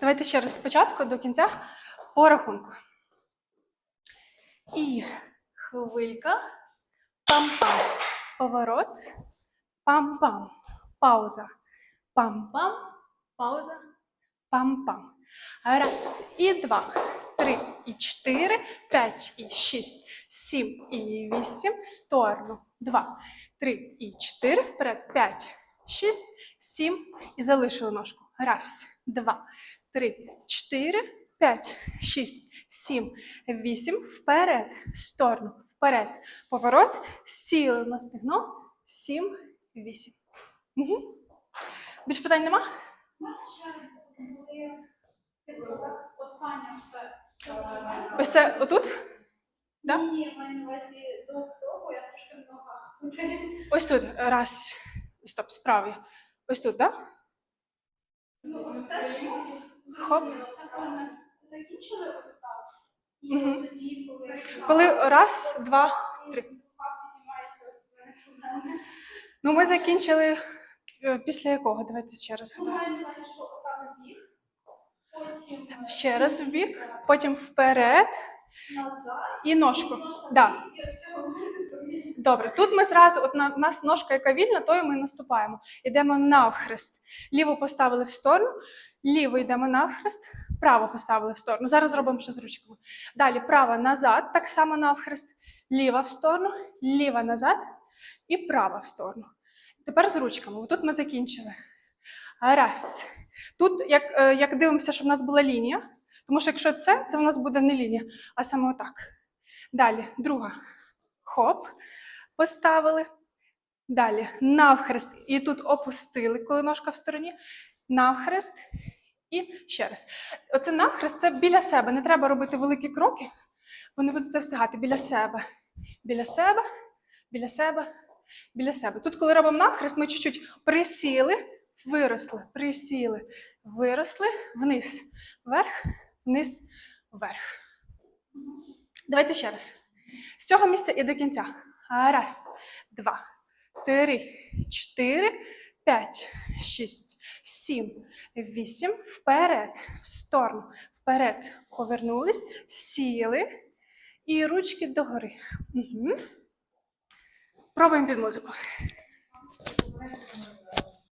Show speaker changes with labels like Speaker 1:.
Speaker 1: Давайте ще раз спочатку до кінця по рахунку. І хвилька. Пам-пам. Поворот. Пам-пам. Пауза. Пам-пам. Пауза. Пам-пам. Раз, і два, три, і чотири, п'ять, і шість, сім, і вісім, в сторону. Два, три, і чотири, вперед, п'ять, шість, сім, і залишили ножку. Раз, два, три, чотири, п'ять, шість, сім, вісім, вперед, в сторону, вперед. Поворот, сіли на стегно, сім, вісім. Угу. Більш питань нема? Ось це отут? Да?
Speaker 2: Ні, маю на увазі до того, я трошки в ногах путаюсь.
Speaker 1: Ось тут. Раз. Стоп, справа. Ось тут, так? Да?
Speaker 2: Ну, ось це
Speaker 1: Хоп.
Speaker 2: Коли закінчили ось так. І тоді, коли...
Speaker 1: Коли раз, два, три. Ну, ми закінчили е, після якого? Давайте ще раз
Speaker 2: Ну, потім е,
Speaker 1: Ще раз в бік, потім вперед і ножку. Да. Добре, тут ми зразу, от на нас ножка, яка вільна, тою ми наступаємо. Йдемо навхрест. Ліву поставили в сторону, ліву йдемо навхрест, право поставили в сторону. Зараз зробимо ще з ручками. Далі права назад, так само навхрест, ліва в сторону, ліва назад і права в сторону. Тепер з ручками. Тут ми закінчили. Раз. Тут, як, е, як дивимося, щоб в нас була лінія, тому що якщо це, це в нас буде не лінія, а саме отак. Далі, друга. Хоп поставили. Далі навхрест. І тут опустили, коли ножка в стороні. Навхрест. І ще раз. Оце навхрест це біля себе. Не треба робити великі кроки. Ви не будете встигати біля себе. Біля себе, біля себе, біля себе. Тут, коли робимо навхрест, ми чуть-чуть присіли, виросли, присіли, виросли, вниз, вверх, вниз, вверх. Давайте ще раз. З цього місця і до кінця. Раз, два, три, чотири, п'ять, шість, сім, вісім. Вперед, в сторону. Вперед. Повернулись, сіли. І ручки догори. Угу. Пробуємо під музику.